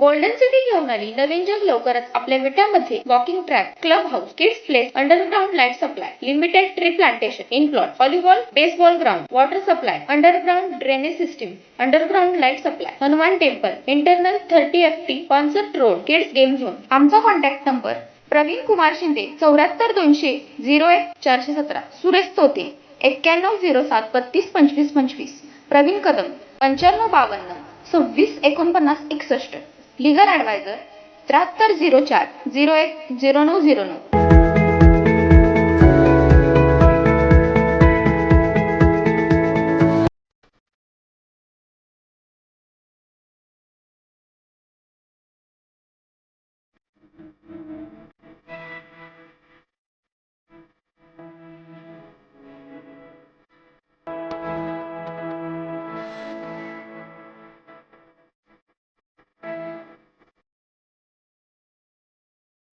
Golden city घेऊन आली नवीन जग लवकरच आपल्या विट्यामध्ये walking track club house kids place underground light supply limited tree plantation in plot volleyball baseball ground water supply underground drainage system underground light supply Hanuman temple internal thirty F T concert road kids game zone आमचा contact number Praveen Kumar Shinde चौऱ्याहत्तर दोनशे zero एक चारशे सतरा. सुरेश तोते एक्क्याण्णव zero सात बत्तीस पंचवीस पंचवीस. प्रवीण कदम पंच्याण्णव बावन्न सव्वीस एकोणपन्नास एकसष्ट. लिगल ॲडवायझर त्र्याहत्तर झिरो चार झिरो एक झिरो नऊ झिरो नऊ.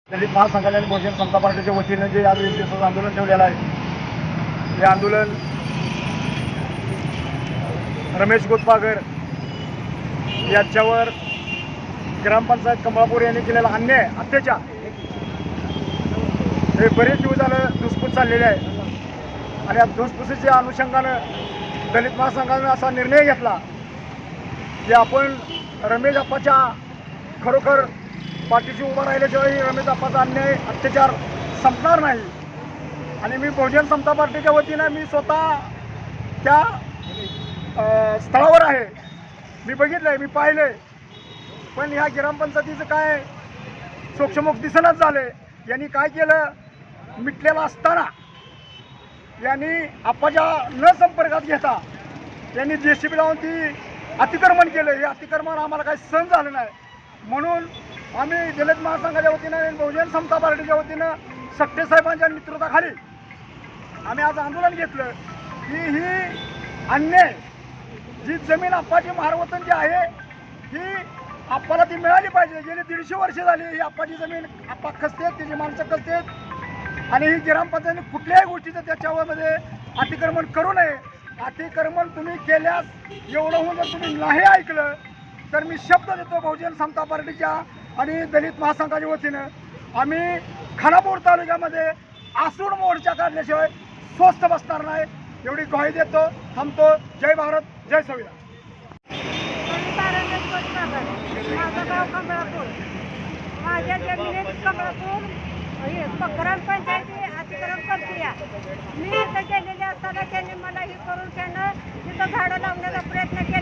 दलित महासंघाने आणि बहुजन समता पार्टीच्या वतीनं जे आज एक दिवसाचं आंदोलन ठेवलेलं आहे हे आंदोलन रमेश गोतपागर याच्यावर ग्रामपंचायत कमळापूर यांनी केलेला अन्याय अत्याचार हे बरेच दिवस झालं धुसफूस चाललेले आहे. आणि या धुसफुसीच्या अनुषंगानं दलित महासंघानं असा निर्णय घेतला की आपण रमेश अप्पाच्या खरोखर पाठीशी उभा राहिल्याशिवाय रमेश अप्पाचा अन्याय अत्याचार संपणार नाही. आणि मी बहुजन समता पार्टीच्या वतीनं मी स्वतः त्या स्थळावर आहे. मी बघितलं आहे मी पाहिलं आहे पण ह्या ग्रामपंचायतीचं काय सोक्षमोक्ष दिसणच झालं यांनी काय केलं? मिटलेलं असताना यांनी आप्पाच्या न संपर्कात घेता यांनी जे सी बी लावून ती अतिक्रमण केलं. हे अतिक्रमण आम्हाला काही सहन झालं नाही. म्हणून आम्ही दलित महासंघाच्या वतीनं आणि बहुजन समता पार्टीच्या वतीनं सक्ते साहेबांच्या नेतृत्वाखाली आम्ही आज आंदोलन घेतलं की ही अन्याय जी जमीन आप्पाची मारवतन जी आहे ही आप्पाला ती मिळाली पाहिजे. गेली दीडशे वर्ष झाली ही आप्पाची जमीन आप्पा खसतेत त्याची माणसं खसतेत आणि ही ग्रामपंचायतीने कुठल्याही गोष्टीचं त्याच्यामध्ये अतिक्रमण करू नये. अतिक्रमण तुम्ही केल्यास एवढं होऊन जर तुम्ही नाही ऐकलं तर मी शब्द देतो बहुजन समता पार्टीच्या आणि दलित महासंघाच्या वतीनं आम्ही खानापूर तालुक्यामध्ये आसूड मोर्चा काढल्याशिवाय स्वस्त बसणार नाही एवढी ग्वाही देतो थांबतो. जय भारत जय संविधान. माझं गाव कमळापूर माझ्या जमिनीत कमळापूर हे ग्राम पंचायती अतिक्रम करते मी इथं गेलेले असताना त्यांनी मला हे करून त्यानं तिथं झाडं लावण्याचा प्रयत्न केला.